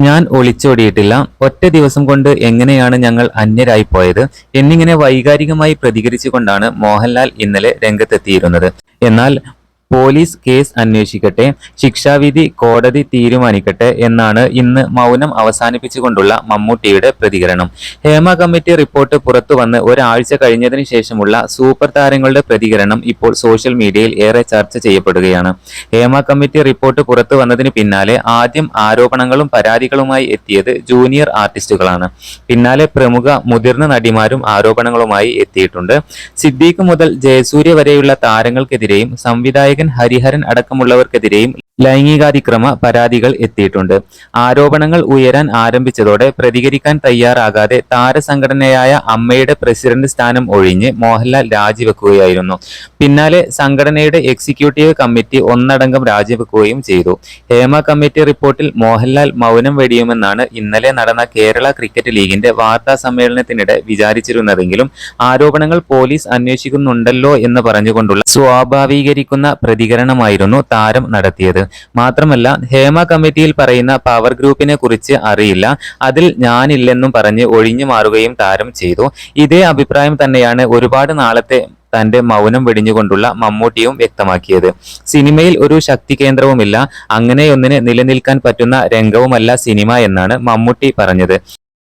ഞാൻ ഒളിച്ചോടിയിട്ടില്ല. ഒറ്റ ദിവസം കൊണ്ട് എങ്ങനെയാണ് ഞങ്ങൾ അന്യരായി പോയത് എന്നിങ്ങനെ വൈകാരികമായി പ്രതികരിച്ചുകൊണ്ടാണ് മോഹൻലാൽ ഇന്നലെ രംഗത്തെത്തിയിരുന്നത്. എന്നാൽ പോലീസ് കേസ് അന്വേഷിക്കട്ടെ ശിക്ഷാവിധി കോടതി തീരുമാനിക്കട്ടെ എന്നാണ് ഇന്ന് മൗനം അവസാനിപ്പിച്ചുകൊണ്ടുള്ള മമ്മൂട്ടിയുടെ പ്രതികരണം. ഹേമ കമ്മിറ്റി റിപ്പോർട്ട് പുറത്തു വന്ന് ഒരാഴ്ച കഴിഞ്ഞതിന് ശേഷമുള്ള സൂപ്പർ താരങ്ങളുടെ പ്രതികരണം ഇപ്പോൾ സോഷ്യൽ മീഡിയയിൽ ഏറെ ചർച്ച ചെയ്യപ്പെടുകയാണ്. ഹേമ കമ്മിറ്റി റിപ്പോർട്ട് പുറത്തു വന്നതിന് പിന്നാലെ ആദ്യം ആരോപണങ്ങളും പരാതികളുമായി എത്തിയത് ജൂനിയർ ആർട്ടിസ്റ്റുകളാണ്. പിന്നാലെ പ്രമുഖ മുതിർന്ന നടിമാരും ആരോപണങ്ങളുമായി എത്തിയിട്ടുണ്ട്. സിദ്ദീഖ് മുതൽ ജയസൂര്യ വരെയുള്ള താരങ്ങൾക്കെതിരെയും സംവിധായകൻ ഹരിഹരൻ അടക്കമുള്ളവർക്കെതിരെയും ലൈംഗികാതിക്രമ പരാതികൾ എത്തിയിട്ടുണ്ട്. ആരോപണങ്ങൾ ഉയരാൻ ആരംഭിച്ചതോടെ പ്രതികരിക്കാൻ തയ്യാറാകാതെ താരസംഘടനയായ അമ്മയുടെ പ്രസിഡന്റ് സ്ഥാനം ഒഴിഞ്ഞ് മോഹൻലാൽ രാജിവെക്കുകയായിരുന്നു. പിന്നാലെ സംഘടനയുടെ എക്സിക്യൂട്ടീവ് കമ്മിറ്റി ഒന്നടങ്കം രാജിവെക്കുകയും ചെയ്തു. ഹേമ കമ്മിറ്റി റിപ്പോർട്ടിൽ മോഹൻലാൽ മൗനം വെടിയുമെന്നാണ് ഇന്നലെ നടന്ന കേരള ക്രിക്കറ്റ് ലീഗിന്റെ വാർത്താ സമ്മേളനത്തിനിടെ വിചാരിച്ചിരുന്നതെങ്കിലും ആരോപണങ്ങൾ പോലീസ് അന്വേഷിക്കുന്നുണ്ടല്ലോ എന്ന് പറഞ്ഞുകൊണ്ടുള്ള സ്വാഭാവീകരിക്കുന്ന പ്രതികരണമായിരുന്നു താരം നടത്തിയത്. മാത്രമല്ല ഹേമ കമ്മിറ്റിയിൽ പറയുന്ന പവർ ഗ്രൂപ്പിനെ കുറിച്ച് അറിയില്ല. അതിൽ ഞാനില്ലെന്നും പറഞ്ഞ് ഒഴിഞ്ഞു മാറുകയും താരം ചെയ്തു. ഇതേ അഭിപ്രായം തന്നെയാണ് ഒരുപാട് നാളത്തെ തന്റെ മൗനം വെടിഞ്ഞുകൊണ്ടുള്ള മമ്മൂട്ടിയും വ്യക്തമാക്കിയത്. സിനിമയിൽ ഒരു ശക്തി കേന്ദ്രവുമില്ല. അങ്ങനെയൊന്നിന് നിലനിൽക്കാൻ പറ്റുന്ന രംഗവുമല്ല സിനിമ എന്നാണ് മമ്മൂട്ടി പറഞ്ഞത്.